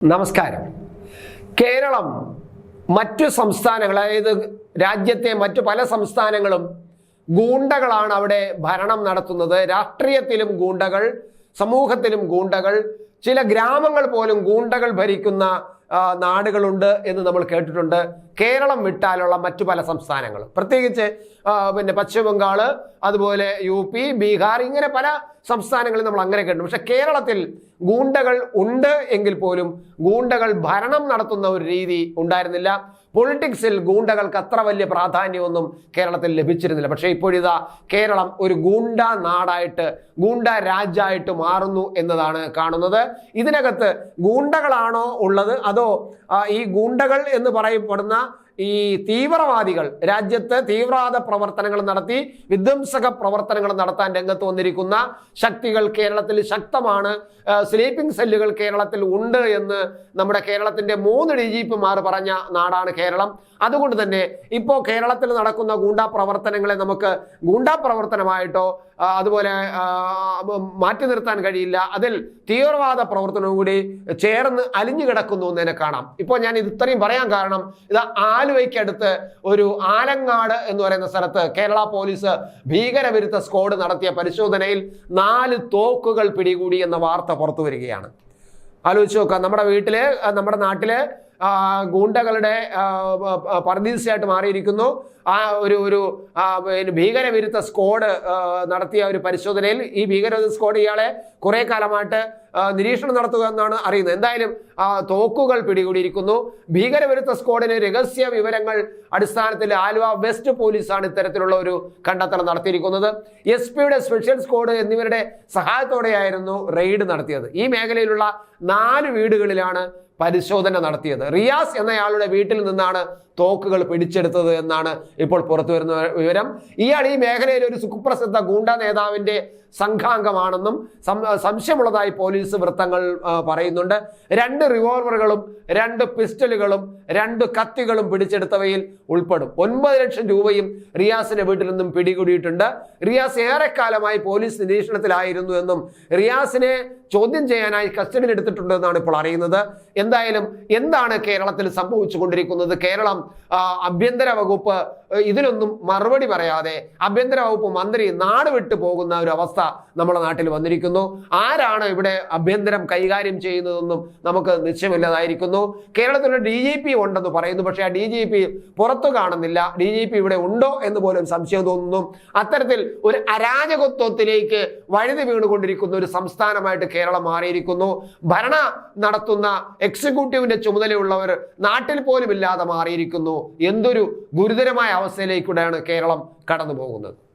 നമസ്കാരം. കേരളം മറ്റു സംസ്ഥാനങ്ങൾ അതായത് രാജ്യത്തെ മറ്റു പല സംസ്ഥാനങ്ങളും ഗൂണ്ടകളാണ് അവിടെ ഭരണം നടത്തുന്നത്. രാഷ്ട്രീയത്തിലും ഗൂണ്ടകൾ സമൂഹത്തിലും ഗൂണ്ടകൾ ചില ഗ്രാമങ്ങൾ പോലും ഗൂണ്ടകൾ ഭരിക്കുന്ന നാടുകളുണ്ട് എന്ന് നമ്മൾ കേട്ടിട്ടുണ്ട്. കേരളം വിട്ടാലുള്ള മറ്റു പല സംസ്ഥാനങ്ങൾ പ്രത്യേകിച്ച് പിന്നെ പശ്ചിമ ബംഗാൾ അതുപോലെ യു പി ബീഹാർ ഇങ്ങനെ പല സംസ്ഥാനങ്ങളിൽ നമ്മൾ അങ്ങനെ കേട്ടു പക്ഷെ കേരളത്തിൽ ഗൂണ്ടകൾ ഉണ്ട് എങ്കിൽ പോലും ഗൂണ്ടകൾ ഭരണം നടത്തുന്ന ഒരു രീതി ഉണ്ടായിരുന്നില്ല. പൊളിറ്റിക്സിൽ ഗൂണ്ടകൾക്ക് അത്ര വലിയ പ്രാധാന്യമൊന്നും കേരളത്തിൽ ലഭിച്ചിരുന്നില്ല. പക്ഷേ ഇപ്പോഴിതാ കേരളം ഒരു ഗൂണ്ട നാടായിട്ട് ഗൂണ്ട രാജ്യമായിട്ട് മാറുന്നു എന്നതാണ് കാണുന്നത്. ഇതിനകത്ത് ഗൂണ്ടകളാണോ ഉള്ളത്? അതോ ഈ ഗൂണ്ടകൾ എന്ന് പറയപ്പെടുന്ന ഈ തീവ്രവാദികൾ രാജ്യത്ത് തീവ്രവാദ പ്രവർത്തനങ്ങൾ നടത്തി വിധ്വംസക പ്രവർത്തനങ്ങൾ നടത്താൻ രംഗത്ത് വന്നിരിക്കുന്ന ശക്തികൾ കേരളത്തിൽ ശക്തമാണ്. സ്ലീപ്പിംഗ് സെല്ലുകൾ കേരളത്തിൽ ഉണ്ട് എന്ന് നമ്മുടെ കേരളത്തിന്റെ മൂന്ന് ഡി ജി പിമാർ പറഞ്ഞ നാടാണ് കേരളം. അതുകൊണ്ട് തന്നെ ഇപ്പോൾ കേരളത്തിൽ നടക്കുന്ന ഗൂണ്ടാ പ്രവർത്തനങ്ങളെ നമുക്ക് ഗൂണ്ടാ പ്രവർത്തനമായിട്ടോ അതുപോലെ മാറ്റി നിർത്താൻ കഴിയില്ല. അതിൽ തീവ്രവാദ പ്രവർത്തനവും കൂടി ചേർന്ന് അലിഞ്ഞു കിടക്കുന്നു എന്ന് തന്നെ കാണാം. ഇപ്പോൾ ഞാൻ ഇത് ഇത്രയും പറയാൻ കാരണം ഇത് ആലുവയ്ക്കടുത്ത് ഒരു ആലങ്ങാട് എന്ന് പറയുന്ന സ്ഥലത്ത് കേരള പോലീസ് ഭീകരവിരുദ്ധ സ്ക്വാഡ് നടത്തിയ പരിശോധനയിൽ നാല് തോക്കുകൾ പിടികൂടി എന്ന വാർത്ത പുറത്തു വരികയാണ്. ആലോചിച്ച് നോക്കാം നമ്മുടെ വീട്ടിൽ നമ്മുടെ നാട്ടിൽ ഗൂണ്ടകളുടെ പർദീസയായിട്ട് മാറിയിരിക്കുന്നു. ആ ഒരു ഒരു ഭീകരവിരുദ്ധ സ്ക്വാഡ് നടത്തിയ ഒരു പരിശോധനയിൽ ഈ ഭീകരവിരുദ്ധ സ്ക്വാഡ് ഇയാളെ കുറെ കാലമായിട്ട് നിരീക്ഷണം നടത്തുക എന്നാണ് അറിയുന്നത്. എന്തായാലും തോക്കുകൾ പിടികൂടിയിരിക്കുന്നു. ഭീകരവിരുദ്ധ സ്ക്വാഡിന് രഹസ്യ വിവരങ്ങൾ അടിസ്ഥാനത്തിൽ ആലുവ വെസ്റ്റ് പോലീസാണ് ഇത്തരത്തിലുള്ള ഒരു കണ്ടെത്തൽ നടത്തിയിരിക്കുന്നത്. എസ് പിയുടെ സ്പെഷ്യൽ സ്ക്വാഡ് എന്നിവരുടെ സഹായത്തോടെയായിരുന്നു റെയ്ഡ് നടത്തിയത്. ഈ മേഖലയിലുള്ള നാല് വീടുകളിലാണ് പരിശോധന നടത്തിയത് റിയാസ് എന്നയാളുടെ വീട്ടിൽ നിന്നാണ് തോക്കുകൾ പിടിച്ചെടുത്തത് എന്നാണ് ഇപ്പോൾ പുറത്തു വരുന്ന വിവരം. ഇയാൾ ഈ മേഖലയിൽ ഒരു സുപ്രസിദ്ധ ഗൂണ്ട നേതാവിന്റെ സംഘാംഗമാണെന്നും സംശയമുള്ളതായി പോലീസ് വൃത്തങ്ങൾ പറയുന്നുണ്ട്. രണ്ട് റിവോൾവറുകളും രണ്ട് പിസ്റ്റലുകളും രണ്ട് കത്തികളും പിടിച്ചെടുത്തവയിൽ ഉൾപ്പെടും. ഒൻപത് ലക്ഷം രൂപയും റിയാസിന്റെ വീട്ടിൽ നിന്നും പിടികൂടിയിട്ടുണ്ട്. റിയാസ് ഏറെക്കാലമായി പോലീസ് നിരീക്ഷണത്തിലായിരുന്നു എന്നും റിയാസിനെ ചോദ്യം ചെയ്യാനായി കസ്റ്റഡിയിൽ എടുത്തിട്ടുണ്ടെന്നാണ് ഇപ്പോൾ അറിയുന്നത്. എന്തായാലും എന്താണ് കേരളത്തിൽ സംഭവിച്ചുകൊണ്ടിരിക്കുന്നത്? കേരളം ആ, ആഭ്യന്തര വകുപ്പ് ഇതിനൊന്നും മറുപടി പറയാതെ ആഭ്യന്തര വകുപ്പ് മന്ത്രി നാട് വിട്ടു പോകുന്ന ഒരു അവസ്ഥ നമ്മുടെ നാട്ടിൽ വന്നിരിക്കുന്നു. ആരാണ് ഇവിടെ ആഭ്യന്തരം കൈകാര്യം ചെയ്യുന്നതെന്നും നമുക്ക് നിശ്ചയമില്ലാതായിരിക്കുന്നു. കേരളത്തിൽ ഡി ജി പി ഉണ്ടെന്ന് പറയുന്നു. പക്ഷേ ആ ഡി ജി പി പുറത്തു കാണുന്നില്ല. ഡി ജി പി ഇവിടെ ഉണ്ടോ എന്ന് പോലും സംശയം തോന്നുന്നു. അത്തരത്തിൽ ഒരു അരാജകത്വത്തിലേക്ക് വഴുതി വീണുകൊണ്ടിരിക്കുന്ന ഒരു സംസ്ഥാനമായിട്ട് കേരളം മാറിയിരിക്കുന്നു. ഭരണ നടത്തുന്ന എക്സിക്യൂട്ടീവിന്റെ ചുമതലയുള്ളവർ നാട്ടിൽ പോലും ഇല്ലാതെ മാറിയിരിക്കുന്നു. എന്തൊരു ഗുരുതരമായ അവസ്ഥയിലേക്കൂടെയാണ് കേരളം കടന്നു പോകുന്നത്